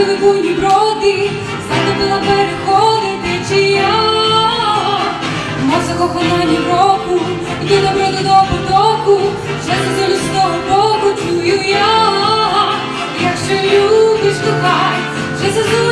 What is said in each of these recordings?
Накрили буйні броди, затопила переходи течія, мозок охолоні року, йду добро до потоку, ще зазолю з того боку чую я, якщо любиш, кохай, вже зазолю.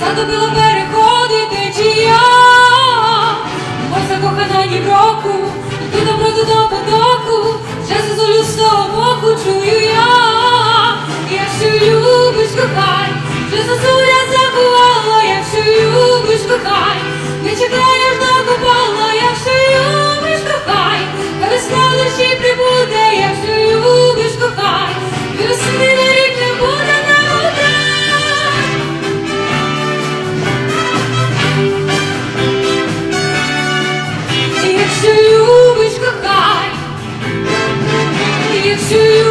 задобила переходити течія, бо закохана ні кроку, йду доброту до потоку, вже зазулю з того боку чую я, я що любиш кохати. to you.